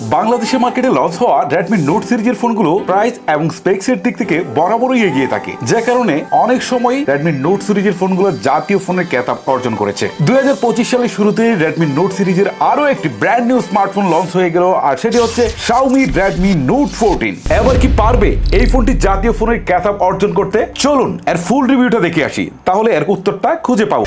বাংলাদেশে মার্কেটে লঞ্চ হওয়া রেডমি নোট সিরিজের ফোনগুলো প্রাইস এবং স্পেক্সের দিক থেকে বরাবরই এগিয়ে থাকে। যে কারণে অনেক সময় রেডমি নোট সিরিজের ফোনগুলো জাতীয় ফোনের খেতাব অর্জন করেছে। দুই সালের শুরুতে রেডমি নোট সিরিজের আরও একটি ব্র্যান্ড নিউ স্মার্টফোন লঞ্চ হয়ে গেল, আর সেটি হচ্ছে Xiaomi রেডমি নোট 14 এবার কি পারবে এই ফোনটি জাতীয় ফোনের খেতাব অর্জন করতে? চলুন, এর ফুল রিভিউটা দেখে আসি। তাহলে এর উত্তরটা খুঁজে পাবো।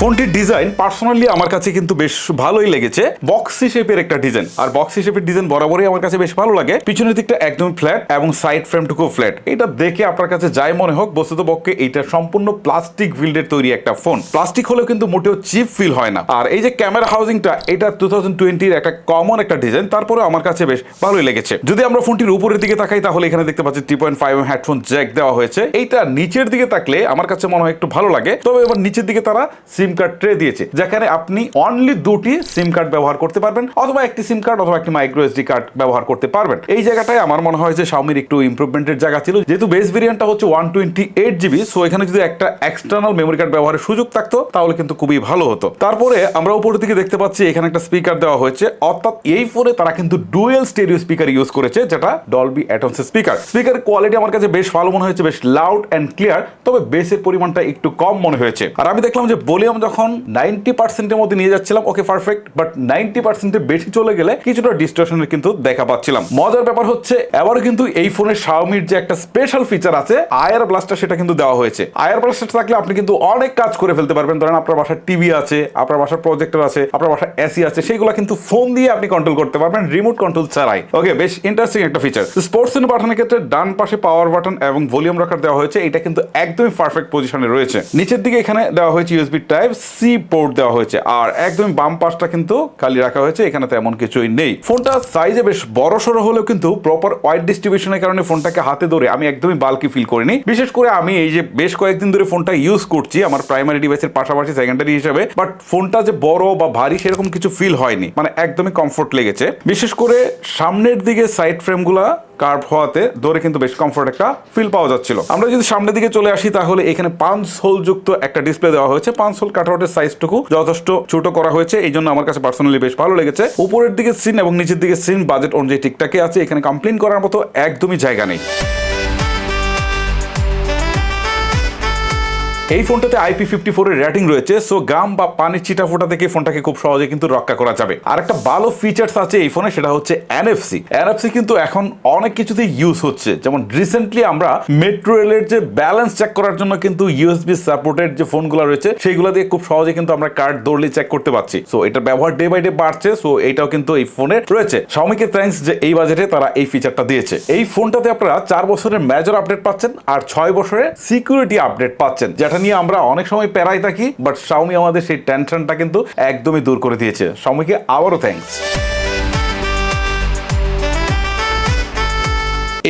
ফোনটির ডিজাইন পার্সোনালি আমার কাছে কিন্তু বেশ ভালোই লেগেছে। বক্সি শেপের একটা ডিজাইন। আর বক্সি শেপের ডিজাইন বরাবরই আমার কাছে বেশ ভালো লাগে। পিছনের দিকটা একদম ফ্ল্যাট এবং সাইড ফ্রেমটুকু ফ্ল্যাট এটা দেখে আপনার কাছে যাই মনে হোক, বস্তুত পক্ষে এটা সম্পূর্ণ প্লাস্টিক বিল্ডের তৈরি একটা ফোন প্লাস্টিক হলেও কিন্তু মোটেও চিপ ফিল হয় না। আর এই যে ক্যামেরা হাউজিংটা এটা টু থাউজেন্ড টোয়েন্টির একটা কমন একটা ডিজাইন তারপরে আমার কাছে বেশ ভালোই লেগেছে। যদি আমরা ফোনটির উপরের দিকে তাকাই, তাহলে এখানে দেখতে পাচ্ছি three point five headphone jack দেওয়া হয়েছে। এইটা নিচের দিকে তাকলে আমার কাছে মনে হয় একটু ভালো লাগে। তবে এবার নিচের দিকে তারা সিম কার্ড ট্রে দিয়েছে, যেখানে আপনি অনলি দুটি সিম কার্ড ব্যবহার করতে পারবেন, অথবা একটি সিম কার্ড অথবা একটি মাইক্রো এসডি কার্ড ব্যবহার করতে পারবেন। এই জায়গাটায় আমার মনে হয় যে শাওমির একটু ইমপ্রুভমেন্টের জায়গা ছিল, যেহেতু বেস ভেরিয়েন্টটা হচ্ছে one twenty eight GB so এখানে যদি একটা এক্সটার্নাল মেমোরি কার্ড ব্যবহারের সুযোগ থাকতো, তাহলে কিন্তু খুবই ভালো হতো। তারপরে আমরা উপরের দিকে দেখতে পাচ্ছি, এখানে একটা স্পিকার দেওয়া হয়েছে, অর্থাৎ এই ফোনে তারা কিন্তু ডুয়েল স্টেরিও স্পিকার ইউজ করেছে, যেটা ডলবি অ্যাটমসের স্পিকার স্পিকারের কোয়ালিটি আমার কাছে বেশ ভালো মনে হয়েছে, বেশ লাউড অ্যান্ড ক্লিয়ার তবে বেসের পরিমাণটা একটু কম মনে হয়েছে। আর আমি দেখলাম যে ভলিউম যখন নাইনটি পার্সেন্টের মধ্যে নিয়ে যাচ্ছিলাম ওকে পারফেক্ট বাট নাইনটি পার্সেন্টের বেশি চলে গেলে কিছুটা ডিস্ট্রাকশনের কিন্তু দেখা পাচ্ছিলাম। মজার ব্যাপার হচ্ছে, এবারও কিন্তু এই ফোনের শাওমির যে একটা স্পেশাল ফিচার আছে আয়ার ব্লাস্টার সেটা কিন্তু দেওয়া হয়েছে। আয়ার ব্লাস্টার থাকলে আপনি কিন্তু অনেক কাজ করে ফেলতে পারবেন। ধরেন আপনার বাসার টিভি আছে, আপনার বাসার প্রজেক্টর আছে, আপনার বাসার এসি আছে সেইগুলো কিন্তু ফোন দিয়ে আপনি কন্ট্রোল করতে পারবেন রিমোট কন্ট্রোল ছাড়াই। ওকে বেশ ইন্টারেস্টিং একটা ফিচার স্পোর্টস ইন বাটনের ক্ষেত্রে ডান পাশে পাওয়ার বাটন এবং ভলিউম রাখার দেওয়া হয়েছে, এটা কিন্তু একদমই পারফেক্ট পজিশনে রয়েছে। নিচের দিকে এখানে দেওয়া হয়েছে ইউএসবি টাইপ সি পোর্ট দেওয়া হয়েছে। আর একদম বাম পাশটা কিন্তু খালি রাখা হয়েছে, এখানে তেমন কিছুই নেই। ফোনটা সাইজে বেশ বড় সড়ো হলেও কিন্তু প্রপার ওয়াইড ডিস্ট্রিবিউশনের কারণে ফোনটাকে হাতে ধরে আমি একদমই বাল্কি ফিল করিনি। বিশেষ করে আমি এই যে বেশ কয়েকদিন ধরে ফোনটা ইউজ করছি, আমার প্রাইমারি ডিভাইসের পাশাপাশি সেকেন্ডারি হিসেবে বাট ফোনটা যে বড় বা ভারী সেরকম কিছু ফিল হয়নি। মানে একদমই কমফোর্ট লেগেছে। বিশেষ করে সামনের দিকে সাইড ফ্রেম ফ্রেমগুলা কার্ভ হওয়াতে ধরে কিন্তু বেশ কমফোর্ট একটা ফিল পাওয়া যাচ্ছিল। আমরা যদি সামনের দিকে চলে আসি, তাহলে এখানে পাঁচ হোল যুক্ত একটা ডিসপ্লে দেওয়া হয়েছে। পাঁচ হোল কাটআউটের সাইজটুকু যথেষ্ট ছোট করা হয়েছে। এই জন্য আমার কাছে পার্সোনালি বেশ ভালো লেগেছে। উপরের দিকে সিন এবং নিচের দিকে সিন বাজেট অনুযায়ী ঠিকঠাকই আছে। এখানে কমপ্লেন করার মতো একদমই জায়গা নেই। এই ফোনটাতে আইপি ফিফটি ফোর এর রেটিং রয়েছে সো গাম বা পানির চিটা ফোটা থেকে ফোনটাকে খুব সহজে কিন্তু রক্ষা করা যাবে। আর একটা ভালো ফিচার্স আছে এই ফোনে, সেটা হচ্ছে এনএফসি এনএফসি কিন্তু এখন অনেক কিছুতে ইউজ হচ্ছে। যেমন রিসেন্টলি আমরা মেট্রো রেলের যে ব্যালেন্স চেক করার জন্য কিন্তু ইউএসবি সাপোর্টেড যে ফোনগুলো রয়েছে সেইগুলো দিয়ে খুব সহজে কিন্তু আমরা কার্ড দৌড়লে চেক করতে পারছি। সো এটার ব্যবহার ডে বাই ডে বাড়ছে সো এটাও কিন্তু এই ফোনে রয়েছে। শাওমিকে থ্যাঙ্কস যে এই বাজেটে তারা এই ফিচারটা দিয়েছে। এই ফোনটাতে আপনারা চার বছরের মেজর আপডেট পাচ্ছেন আর ছয় বছরের সিকিউরিটি আপডেট পাচ্ছেন, যেটা নিয়ে আমরা অনেক সময় প্যারাই থাকি বাট শাওমি আমাদের সেই টেনশনটা কিন্তু একদমই দূর করে দিয়েছে। সময়কে আবারও থ্যাঙ্কস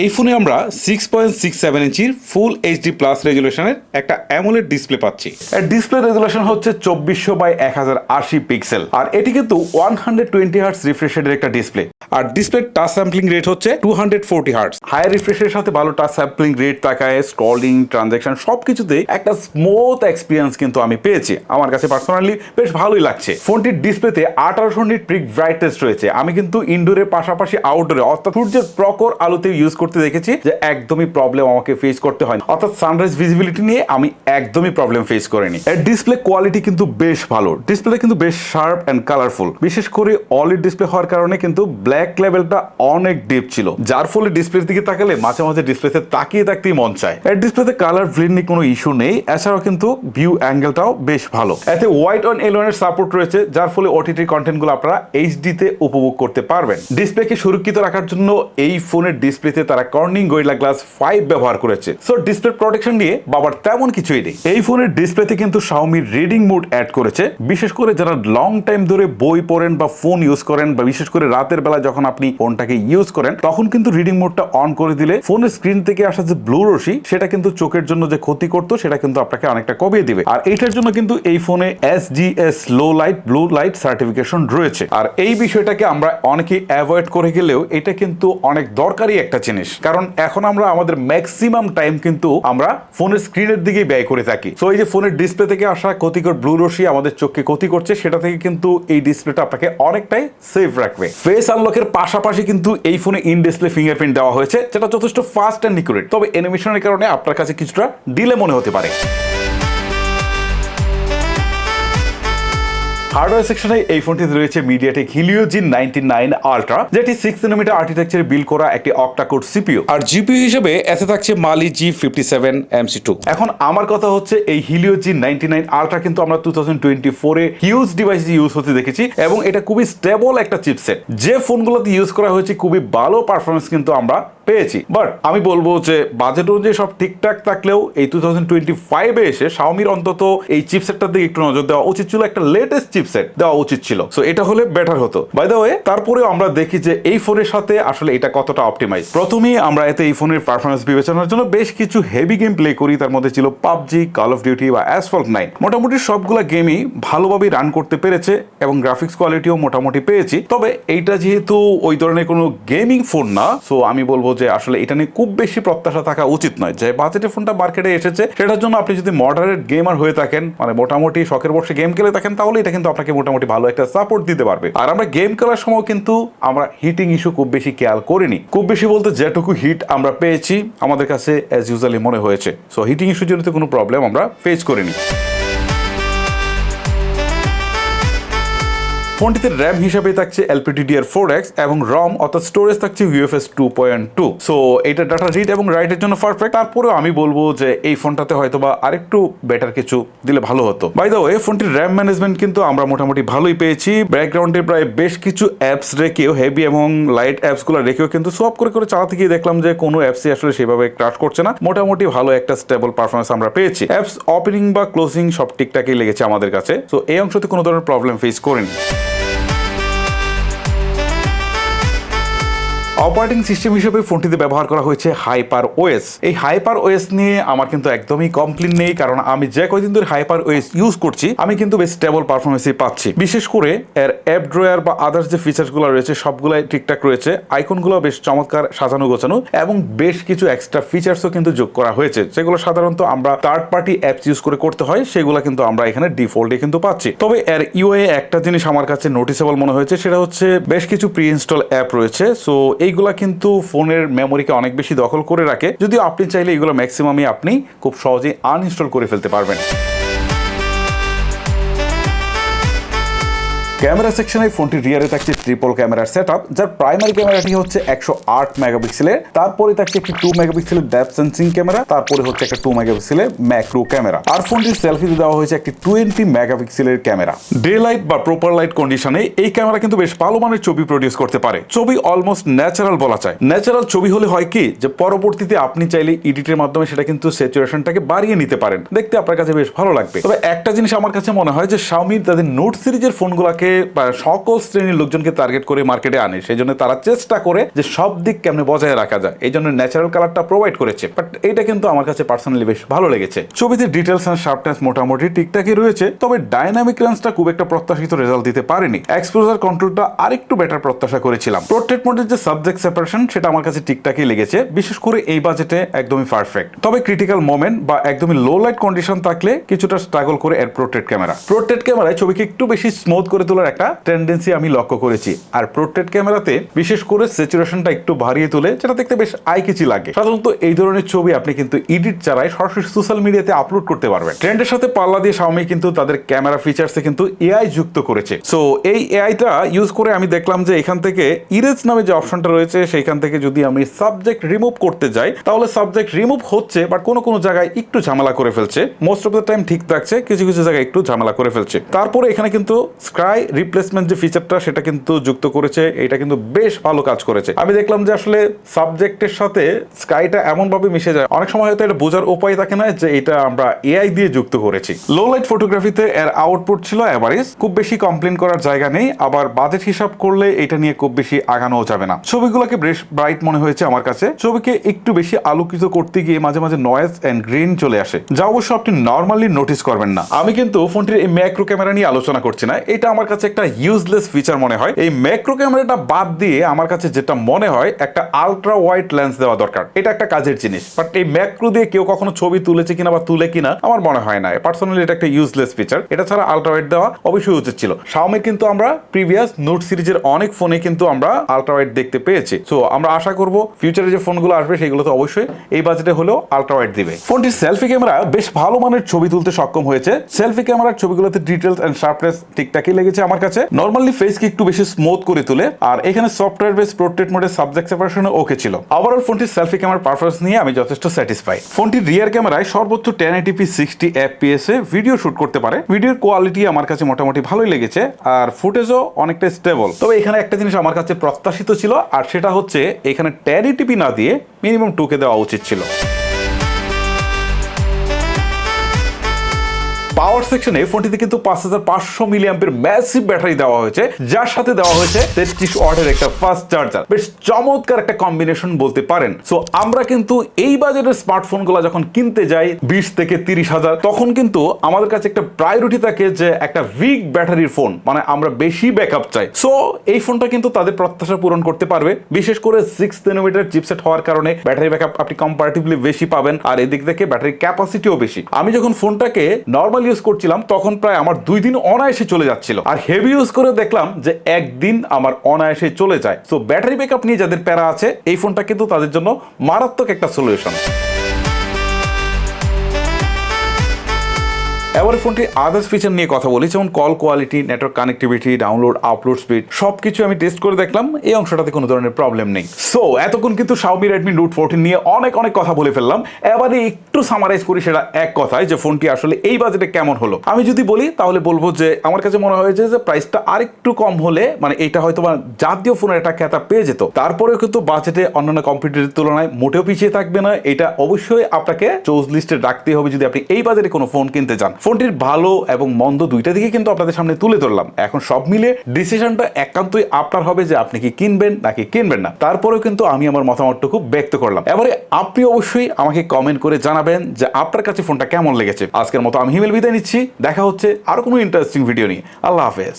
এই ফোনে আমরা সিক্স পয়েন্ট সিক্স সেভেন ইঞ্চির ফুল এইচডি প্লাস রেজুলেশনের একটা অ্যামোলেড ডিসপ্লে পাচ্ছি। এর ডিসপ্লে রেজুলেশন হচ্ছে চব্বিশশো বাই এক হাজার আশি পিক্সেল আর এটি কিন্তু ওয়ান হান্ড্রেড টোয়েন্টি হার্টস রিফ্রেশের একটা ডিসপ্লে আর ডিসপ্লে টাচ স্যাম্পলিং রেট হচ্ছে two hundred forty hertz higher রিফ্রেশের সাথে ভালো টাচ স্যাম্পলিং রেট তাকায় স্ক্রলিং ট্রানজাকশন সব কিছুতে একটা স্মুথ এক্সপিরিয়েন্স কিন্তু আমি পেয়েছি। আমার কাছে পার্সোনালি বেশ ভালোই লাগছে। ফোনটির ডিসপ্লেতে আঠারোশো নিট ট্রিক ব্রাইটনেস রয়েছে। আমি কিন্তু ইনডোরের পাশাপাশি আউটডোরে অর্থাৎ সূর্যের প্রকর আলোতে ইউজ করতে দেখেছি যে একদমই প্রবলেম আমাকে ফেস করতে হয়। অর্থাৎ সানরাইজ ভিজিবিলিটি নিয়ে আমি একদমই প্রবলেম ফেস করিনি। এর ডিসপ্লে কোয়ালিটি কিন্তু বেশ ভালো। ডিসপ্লে কিন্তু বেশ শার্প অ্যান্ড কালারফুল বিশেষ করে অলিড ডিসপ্লে হওয়ার কারণে কিন্তু ব্ল্যাক লেভেলটা অনেক ডিপ ছিল। যার ফলে ডিসপ্লের দিকে তাকালে মাঝে মাঝে ডিসপ্লেতে তাকিয়ে থাকতেই মন চায়। এর ডিসপ্লেতে কালার ব্লিড নিয়ে কোনো ইস্যু নেই। এছাড়াও কিন্তু ভিউ অ্যাঙ্গেলটাও বেশ ভালো। এতে হোয়াইট অন এলোনের সাপোর্ট রয়েছে, যার ফলে ওটিটি কন্টেন্টগুলো আপনারা এইচডিতে উপভোগ করতে পারবেন। ডিসপ্লেকে সুরক্ষিত রাখার জন্য এই ফোনের ডিসপ্লেতে তারা কর্নিং গোরিলা গ্লাস ফাইভ ব্যবহার করেছে। সো ডিসপ্লে প্রোটেকশন নিয়ে বাবার তেমন কিছুই নেই। এই ফোনের ডিসপ্লেতে কিন্তু শাওমি রিডিং মোড অ্যাড করেছে। বিশেষ করে যারা লং টাইম ধরে বই পড়েন বা ফোন ইউজ করেন বা বিশেষ করে রাতের বেলা যখন আপনি ফোনটাকে ইউজ করেন, তখন কিন্তু রিডিং মোডটা অন করে দিলে ফোনের স্ক্রিন থেকে আসা যে ব্লু রশি সেটা কিন্তু চোখের জন্য যে ক্ষতি করতো, সেটা কিন্তু আপনাকে অনেকটা কমিয়ে দিবে। আর এটার জন্য কিন্তু এই ফোনে S G S low light blue light certification রয়েছে। আর এই বিষয়টাকে আমরা অনেকে অ্যাভয়েড করে গেলেও এটা কিন্তু অনেক দরকারি একটা জিনিস। জিনিস। কারণ এখন আমরা আমাদের ম্যাক্সিমাম টাইম কিন্তু আমরা ফোনের স্ক্রিনের দিকেই ব্যয় করে থাকি। সো এই যে ফোনের ডিসপ্লে থেকে আসা ক্ষতিকর ব্লু রশ্মি আমাদের চোখকে ক্ষতি করছে, সেটা থেকে কিন্তু এই ডিসপ্লেটা আপনাকে অনেকটাই সেফ রাখবে। ফেস আনলকের পাশাপাশি কিন্তু এই ফোনে ইন ডিসপ্লে ফিঙ্গারপ্রিন্ট দেওয়া হয়েছে, যেটা যথেষ্ট ফাস্ট অ্যান্ড নিকুরেট তবে এনিমেশনের কারণে আপনার কাছে কিছুটা ডিলে মনে হতে পারে। হার্ডওয়্যার সেকশনে এই ফোনটিতে রয়েছে MediaTek Helio G ninety nine ultra যেটি সিক্স সিনোমিটার আর্কিটেকচারে বিল করা একটি অক্টাকোড সিপিইউ আর জিপিইউ হিসেবে এতে থাকছে Mali G fifty seven MC two এখন আমার কথা হচ্ছে এই Helio G ninety nine ultra কিন্তু আমরা টু থাউজেন্ড টোয়েন্টি ফোরে হিউজ ডিভাইস ইউজ হতে দেখেছি এবং এটা খুবই স্টেবল একটা চিপসেট যে ফোনগুলোতে ইউজ করা হয়েছে খুবই ভালো পারফরমেন্স কিন্তু আমরা পেয়েছি। বাট আমি বলব যে বাজেট অনুযায়ী সব ঠিকঠাক থাকলেও এই টু থাউজেন্ড টোয়েন্টি ফাইভে এসে শাওমির অন্তত এই চিপসেটটার দিকে একটু নজর দেওয়া উচিত ছিল, একটা লেটেস্ট চিপসেট দেওয়া উচিত ছিল। সো এটা হলে বেটার হতো। বাই দ্য ওয়ে তারপরেও আমরা দেখি যে এই ফোনের সাথে আসলে এটা কতটা অপটিমাইজ প্রথমেই আমরা এতে এই ফোনের পারফরমেন্স বিবেচনার জন্য বেশ কিছু হেভি গেম প্লে করি। তার মধ্যে ছিল পাবজি কল অফ ডিউটি বা অ্যাসফল্ট নাইন মোটামুটি সবগুলো গেমই ভালোভাবে রান করতে পেরেছে এবং গ্রাফিক্স কোয়ালিটিও মোটামুটি পেয়েছি। তবে এইটা যেহেতু ওই ধরনের কোনো গেমিং ফোন না সো আমি বলব যে আসলে এটা নিয়ে খুব বেশি প্রত্যাশা থাকা উচিত নয়। যে বাজেটে ফোনটা মার্কেটে এসেছে, সেটার জন্য আপনি যদি মডারেট গেমার হয়ে থাকেন মানে মোটামুটি শখের বসে গেম খেলে থাকেন তাহলে এটা কিন্তু আপনাকে মোটামুটি ভালো একটা সাপোর্ট দিতে পারবে। আর আমরা গেম খেলার সময় কিন্তু আমরা হিটিং ইস্যু খুব বেশি খেয়াল করিনি। খুব বেশি বলতে যেটুকু হিট আমরা পেয়েছি, আমাদের কাছে অ্যাজ ইউজুয়ালি মনে হয়েছে। সো হিটিং ইস্যুর জন্য তো কোনো প্রবলেম আমরা ফেস করিনি। ফোনটিতে র্যাম হিসাবে থাকছে এলপিডিডিআর ফোর এক্স এবং রম অর্থাৎ স্টোরেজ থাকছে UFS two point two so এটা ডাটা রিড এবং রাইটের জন্য পারফেক্ট তারপরেও আমি বলব যে এই ফোনটাতে হয়তো বা আরেকটু বেটার কিছু দিলে ভালো হতো। বাই দ্য ওয়ে ফোনটির র্যাম ম্যানেজমেন্ট কিন্তু আমরা মোটামুটি ভালোই পেয়েছি। ব্যাকগ্রাউন্ডে প্রায় বেশ কিছু অ্যাপস রেখেও হেভি এবং লাইট অ্যাপসগুলো রেখেও কিন্তু সোয়াপ করে করে চালাতে গিয়ে দেখলাম যে কোনো অ্যাপসই আসলে সেভাবে ক্রাশ করছে না। মোটামুটি ভালো একটা স্টেবল পারফরমেন্স আমরা পেয়েছি। অ্যাপস ওপেনিং বা ক্লোজিং সব ঠিকঠাকই লেগেছে আমাদের কাছে। সো এই অংশতে কোনো ধরনের প্রবলেম ফেস করিনি। অপারেটিং সিস্টেম হিসেবে ফোনটিতে ব্যবহার করা হয়েছে হাইপার ওএস এই হাইপার ওএস নিয়ে আমার কিন্তু একদমই কমপ্লেন নেই, কারণ আমি যে কয়দিন ধরে হাইপার ওএস ইউজ করছি, আমি কিন্তু বেশ স্টেবল পারফরমেন্সই পাচ্ছি। বিশেষ করে এর অ্যাপ ড্রয়ার বা আদার্স যে ফিচার্সগুলো রয়েছে, সবগুলাই ঠিকঠাক রয়েছে আইকনগুলো বেশ চমৎকার সাজানো গোছানো এবং বেশ কিছু এক্সট্রা ফিচার্সও কিন্তু যোগ করা হয়েছে, যেগুলো সাধারণত আমরা থার্ড পার্টি অ্যাপস ইউজ করে করতে হয়, সেগুলো কিন্তু আমরা এখানে ডিফল্টে কিন্তু পাচ্ছি। তবে এর ইউএ একটা জিনিস আমার কাছে নোটিসেবল মনে হয়েছে, সেটা হচ্ছে বেশ কিছু প্রি ইনস্টল অ্যাপ রয়েছে সো এইগুলা কিন্তু ফোনের মেমোরিকে অনেক বেশি দখল করে রাখে। যদিও আপনি চাইলে এগুলো ম্যাক্সিমামই আপনি খুব সহজেই আনইনস্টল করে ফেলতে পারবেন। ক্যামেরা সেকশনে ফোনটির রিয়ারে থাকছে ট্রিপল ক্যামেরার সেট আপ যার প্রাইমারি ক্যামেরাটি হচ্ছে একশো আট মেগাপিক্সেলের তারপরে থাকছে একটি টু মেগাপিক্সেলের ড্যাপ সেন্সিং ক্যামেরা, তারপরে হচ্ছে একটা টু মেগাপিক্সেলের ম্যাক্রো ক্যামেরা। আর ফোনটির সেলফিতে দেওয়া হয়েছে একটি টোয়েন্টি মেগাপিক্সেলের ক্যামেরা। ডে লাইট বা প্রপার লাইট কন্ডিশনে এই ক্যামেরা কিন্তু বেশ ভালো মানের ছবি প্রডিউস করতে পারে। ছবি অলমোস্ট ন্যাচারাল বলা যায়। ন্যাচারাল ছবি হলে হয় কি, যে পরবর্তীতে আপনি চাইলে এডিটের মাধ্যমে সেটা কিন্তু স্যাচুরেশনটাকে বাড়িয়ে নিতে পারেন। দেখতে আপনার কাছে বেশ ভালো লাগবে। তবে একটা জিনিস আমার কাছে মনে হয় যে শাওমি তাদের নোট সিরিজের ফোনগুলোকে বা সকল শ্রেণির লোকজনকে টার্গেট করে মার্কেটে আনে সেই জন্য তারা চেষ্টা করে যে সব দিক কেমনে বজায় রাখা যায়। এই জন্য ন্যাচারাল কালারটা প্রোভাইড করেছে। বাট এটা কিন্তু আমার কাছে পার্সোনালি বেশ ভালো লেগেছে। ছবিতে ডিটেলস অ্যান্ড শার্পনেস মোটামুটি ঠিকঠাকই রয়েছে, তবে ডাইনামিক রেঞ্জটা খুব একটা প্রত্যাশিত রেজাল্ট দিতে পারেনি। এক্সপোজার কন্ট্রোলটা আরেকটু বেটার প্রত্যাশা করেছিলাম। প্রোট্রেট মোডের যে সাবজেক্ট সেপারেশন সেটা আমার কাছে ঠিকঠাকই লেগেছে, বিশেষ করে এই বাজেটে একদমই পারফেক্ট তবে ক্রিটিক্যাল মোমেন্ট বা একদমই লো লাইট কন্ডিশন থাকলে কিছুটা স্ট্রাগল করে এর প্রোট্রেট ক্যামেরা প্রোট্রেট ক্যামেরায় ছবিকে একটু বেশি স্মুথ করে তোলার একটা টেন্ডেন্সি আমি লক্ষ্য করেছি। আর প্রোট্রেট ক্যামেরাতে বিশেষ করে স্যাচুরেশনটা একটু বাড়িয়ে তোলে, যেটা দেখতে বেশ আইকিচি লাগে। সাধারণত এই ধরনের ছবি আপনি কিন্তু এডিট ছাড়াই সরাসরি সোশ্যাল মিডিয়াতে আপলোড করতে পারবেন। ট্রেন্ডের সাথে পাল্লা দিয়ে Xiaomi কিন্তু তাদের ক্যামেরা ফিচার্সে কিন্তু এআই যুক্ত করেছে। সো এই এআইটা ইউজ করে আমি দেখলাম যে এখান থেকে ইরেজ নামে যে অপশনটা রয়েছে, সেইখান থেকে যদি আমি সাবজেক্ট রিমুভ করতে যাই, তাহলে সাবজেক্ট রিমুভ হচ্ছে বাট কোনো কোনো জায়গায় একটু ঝামেলা করে ফেলছে। মোস্ট অফ দ্য টাইম ঠিক থাকছে, কিছু কিছু জায়গায় একটু ঝামেলা করে ফেলছে। তারপরে এখানে কিন্তু স্ক্রাই রিপ্লেসমেন্ট যে ফিচারটা সেটা কিন্তু যুক্ত করেছে, এটা কিন্তু বেশ ভালো কাজ করেছে। আমি দেখলাম যে আসলে সাবজেক্টের সাথে স্কাইটা এমন ভাবে মিশে যায়, অনেক সময় হয়তো এটা বোঝার উপায় থাকে না যে এটা আমরা এআই দিয়ে যুক্ত করেছি। লো লাইট ফটোগ্রাফিতে এর আউটপুট ছিল অ্যাভারেজ খুব বেশি কমপ্লেন করার জায়গা নেই, আবার বাজেট হিসাব করলে এটা নিয়ে খুব বেশি আগানোও যাবে না। ছবিগুলোকে বেশ ব্রাইট মনে হয়েছে আমার কাছে, ছবিকে একটু বেশি আলোকিত করতে গিয়ে মাঝে মাঝে নয়েজ অ্যান্ড গ্রিন চলে আসে, যা অবশ্য আপনি নর্মালি নোটিস করবেন না। আমি কিন্তু ফোনটির এই ম্যাক্রো ক্যামেরা নিয়ে আলোচনা করছি না, এটা আমার কাছে কাছে একটা ইউজলেস ফিচার মনে হয়। এই ম্যাক্রো ক্যামেরাটা বাদ দিয়ে আমার কাছে যেটা মনে হয়, একটা আলট্রা ওয়াইড লেন্স দেওয়া দরকার। এটা একটা কাজের জিনিস। বাট এই ম্যাক্রো দিয়ে কেউ কখনো ছবি তুলেছে কিনা বা তুলে কিনা, আমার মনে হয় না। পার্সোনালি এটা একটা ইউজলেস ফিচার এটা ছাড়া আলট্রা ওয়াইড দেওয়া অবশ্যই উচিত ছিল। শাওমির কিন্তু আমরা প্রিভিয়াস নোট সিরিজের অনেক ফোনে কিন্তু আমরা আলট্রা ওয়াইড দেখতে পেয়েছি। সো আমরা আশা করব ফিউচারে যে ফোনগুলো আসবে সেগুলো তো অবশ্যই এই বাজেটে হলেও আলট্রা ওয়াইড দিবে। ফোনটির সেলফি ক্যামেরা বেশ ভালো মানের ছবি তুলতে সক্ষম হয়েছে। সেলফি ক্যামেরার ছবিগুলোতে ডিটেলস অ্যান্ড শার্পনেস ঠিকঠাকই লেগেছে। আমার কাছে। নর্মালি ফেসকে একটু বেশি স্মুথ করে তোলে, আর এখানে সফটওয়্যার বেস পোর্ট্রেট মোডে সাবজেক্ট সেপারেশনে ওকে ছিল। ওভারঅল ফোনটির সেলফি ক্যামেরার পারফরমেন্স নিয়ে আমি যথেষ্ট স্যাটিসফাই ফোনটির রিয়ার ক্যামেরায় সর্বোচ্চ ten eighty p sixty FPS এ ভিডিও শুট করতে পারে। ভিডিওর কোয়ালিটি আমার কাছে মোটামুটি ভালোই লেগেছে, আর ফুটেজও অনেকটা স্টেবল তবে এখানে একটা জিনিস আমার কাছে প্রত্যাশিত ছিল, আর সেটা হচ্ছে এখানে টেন এটিপি না দিয়ে মিনিমাম টুকে দেওয়া উচিত ছিল। পাওয়ার সেকশনে ফোনটিতে কিন্তু পাঁচ হাজার পাঁচশো মিলিয়াম্পের ম্যাসিভ ব্যাটারি দেওয়া হয়েছে, যার সাথে দেওয়া হয়েছে তেত্রিশ ওয়াটের একটা ফাস্ট চার্জার বেশ চমৎকার একটা কম্বিনেশন বলতে পারেন। সো আমরা কিন্তু এই বাজারের স্মার্টফোনগুলো যখন কিনতে যাই, বিশ থেকে তিরিশ হাজার, তখন কিন্তু আমাদের কাছে একটা প্রায়োরিটি থাকে যে একটা উইক ব্যাটারির ফোন মানে আমরা বেশি ব্যাকআপ চাই। সো এই ফোনটা কিন্তু তাদের প্রত্যাশা পূরণ করতে পারবে। বিশেষ করে সিক্স কিলোমিটার চিপসেট হওয়ার কারণে ব্যাটারি ব্যাকআপ আপনি কম্পারেটিভলি বেশি পাবেন, আর এদিক থেকে ব্যাটারি ক্যাপাসিটিও বেশি। আমি যখন ফোনটাকে নর্মাল ইউজ করছিলাম, তখন প্রায় আমার দুই দিন অনায়াসে চলে যাচ্ছিল। আর হেভি ইউজ করে দেখলাম যে একদিন আমার অনায়াসে চলে যায়। তো ব্যাটারি ব্যাকআপ নিয়ে যাদের প্যারা আছে, এই ফোনটা কিন্তু তাদের জন্য মারাত্মক একটা সলিউশন এবারে ফোনটি আদার্স ফিচার নিয়ে কথা বলি, যেমন call quality network connectivity download upload speed সব কিছু আমি টেস্ট করে দেখলাম, এই অংশটাতে কোনো ধরনের প্রবলেম নেই। সো এতক্ষণ কিন্তু Xiaomi রেডমি Note 14 নিয়ে অনেক অনেক কথা বলে ফেললাম। এবারে একটু সামারাইজ করি সেটা এক কথায়, যে ফোনটি আসলে এই বাজেটে কেমন হলো। আমি যদি বলি, তাহলে বলব যে আমার কাছে মনে হয়েছে যে প্রাইসটা আরেকটু কম হলে মানে এটা হয়তো বা জাতীয় ফোনের একটা খেতা পেয়ে যেত। তারপরেও কিন্তু বাজেটে অন্যান্য কম্পিউটারের তুলনায় মোটেও পিছিয়ে থাকবে না। এটা অবশ্যই আপনাকে চোজ লিস্টে রাখতে হবে যদি আপনি এই বাজেটে কোনো ফোন কিনতে চান। ফোনটির ভালো এবং মন্দ দুইটা দিকে কিন্তু আপনাদের সামনে তুলে ধরলাম। এখন সব মিলে ডিসিশনটা একান্তই আপনার হবে যে আপনি কি কিনবেন নাকি কিনবেন না। তারপরেও কিন্তু আমি আমার মতামতটুকু ব্যক্ত করলাম। এবারে আপনি অবশ্যই আমাকে কমেন্ট করে জানাবেন যে আপনার কাছে ফোনটা কেমন লেগেছে। আজকের মতো আমি হিমেল বিদায় নিচ্ছি। দেখা হচ্ছে আর কোনো ইন্টারেস্টিং ভিডিও নিয়ে। আল্লাহ হাফেজ।